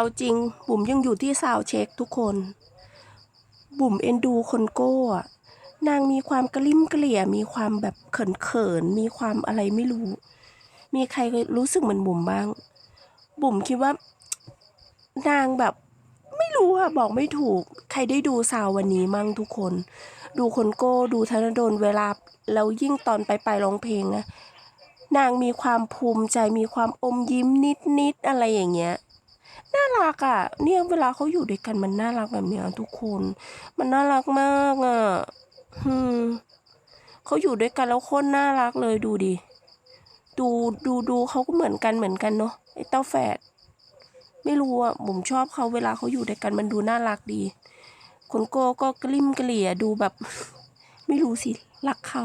เอาจริง บุ๋มยังอยู่ที่ซาวเช็คทุกคน บุ๋มเอ็นดูคนโก้อะนางมีความกระลิ่มเกลี่ย มีความแบบเขินเขินๆมีความอะไรไม่รู้ มีใครรู้สึกเหมือนบุ๋มบ้าง บุ๋มคิดว่า นางแบบไม่รู้อะบอกไม่ถูก ใครได้ดูซาววันนี้มั่งทุกคน ดูคนโก้ ดูธนดลเวลาแล้วยิ่งตอนไปไปร้องเพลงนะ นางมีความภูมิใจ มีความอมยิ้มนิดๆอะไรอย่างเงี้ย น่ารักอะ่ะ เนี่ยเวลาเขาอยู่ด้วยกันมันน่ารักแบบเนี้ยทุกคน มันน่ารักมากอะ่ะอืมเขาอยู่ด้วยกันแล้วโคตรน่ารักเลยดูดิ ดูดูดูเขาก็เหมือนกันเหมือนกันเนาะไอ้เต้าแฝดไม่รู้อะผมชอบเขาเวลาเขาอยู่ด้วยกันมันดูน่ารักดีคนโก้ก็กลิ้มเกลี่ยดูแบบ ไม่รู้สิรักเขา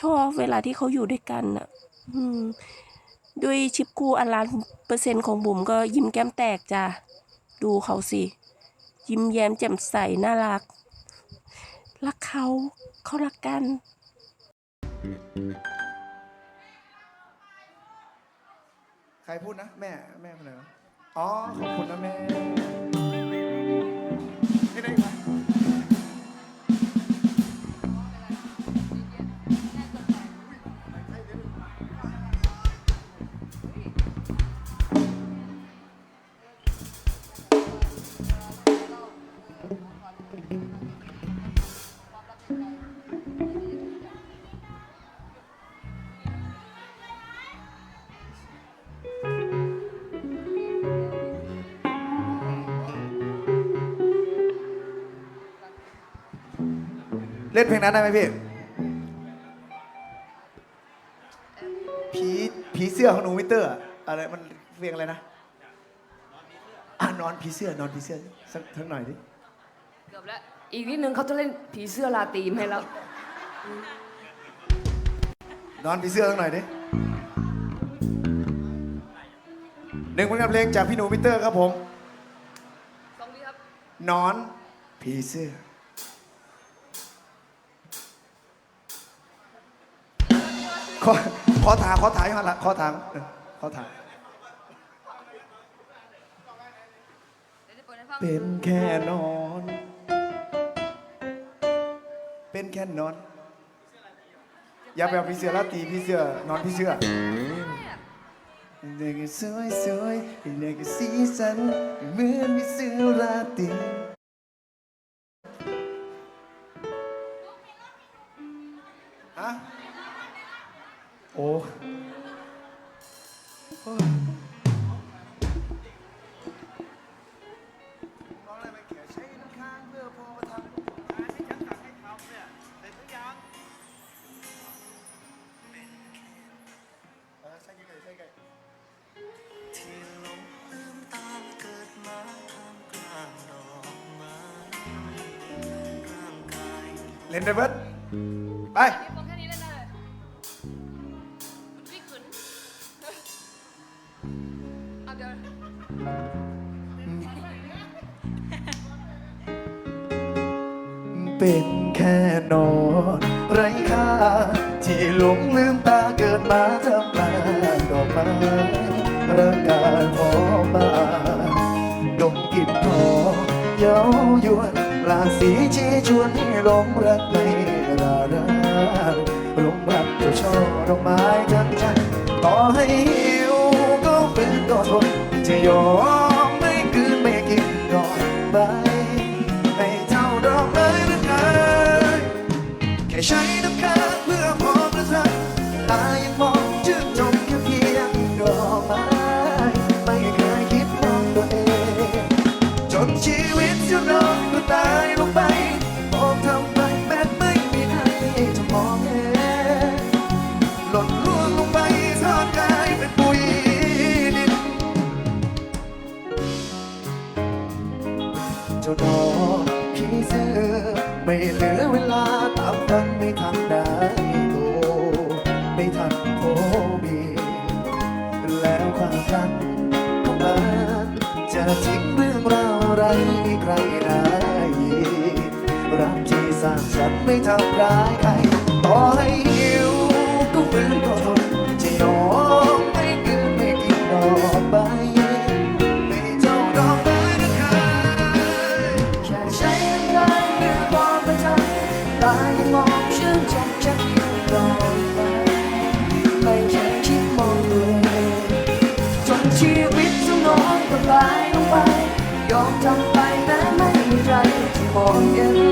ชอบเวลาที่เขาอยู่ด้วยกันอะ อืม ด้วยชิปคู่อันล้านเปอร์เซ็นต์ของบุ๋มก็ยิ้มแก้มแตกจ้ะดูเขาสิ ยิ้มแย้มแจ่มใสน่ารัก รักเขาเขารักกัน ใครพูดนะ แม่ แม่คนไหนวะอ๋อ ขอบคุณนะแม่ เล่นเพลงนั้นได้ไหมพี่ ผีผีเสื้อของหนูมิเตอร์อะอะไรมันเพลงอะไรนะอะนอนผีเสื้อนอนผีเสื้อสักสักหน่อยดิ เกือบแล้ว อีกนิดนึงเขาจะเล่นผีเสื้อลาตรีมให้แล้ว นอนผีเสื้อสักหน่อยดิหนึ่งผลงานเพลงจากพี่หนูมิเตอร์ครับผมสองดีครับ นอนผีเสื้อ ขอขอถามขอถามยังไงละขอถามเออขอถามเดี๋ยวจะเปิดให้ฟังเป็นแค่นอน เป็นแค่นอน อย่าไปเอาพี่เสือลาตีพี่เสือนอนพี่เสือเด็กสวยสวยเด็กสีสันเหมือนพี่เสือลาตี โอ้โอ้น้ เอาเดี๋ยวเป็นแค่นอนไร้ค่า ที่หลงลืมตาเกิดมาทำลายดอกไม้ร่างกายพอบาดมกลิ่นหอมเย้ายวนลาสีชี้ชวนให้หลงรักไม่รารักหลงรักเจ้าช่อดอกไม้ทั้งใจต่อให้หิว จะยอมไม่คืนไม่กินดอกไม้ไม่เท่าดอกไม้หรือไงแค่ใช้น้ำค้างเพื่อพอ จ้าดอกผีเสือไม่เหลือเวลาตามฟังไม่ทันได้โตไม่ทันโพบีแล้วความรักของมันจะทิ้งเรื่องราวอะไรให้ใครได้รักที่สร้างสรรค์ไม่ทำร้ายใครต่อให้ ไม่เคยคิดมองตัวเองจนชีวิตจะน้อยก็ตายลงไป ยอมทำไปแม้ไม่มีใครที่มองเห็น